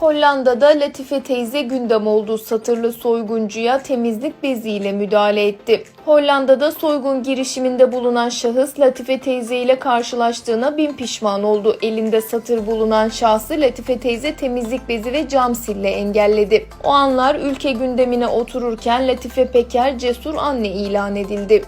Hollanda'da Latife teyze gündem olduğu Satırlı soyguncuya temizlik beziyle müdahale etti. Hollanda'da soygun girişiminde bulunan şahıs Latife teyze ile karşılaştığına bin pişman oldu. Elinde satır bulunan şahsı Latife teyze temizlik bezi ve cam sille engelledi. O anlar ülke gündemine otururken Latife Peker cesur anne ilan edildi.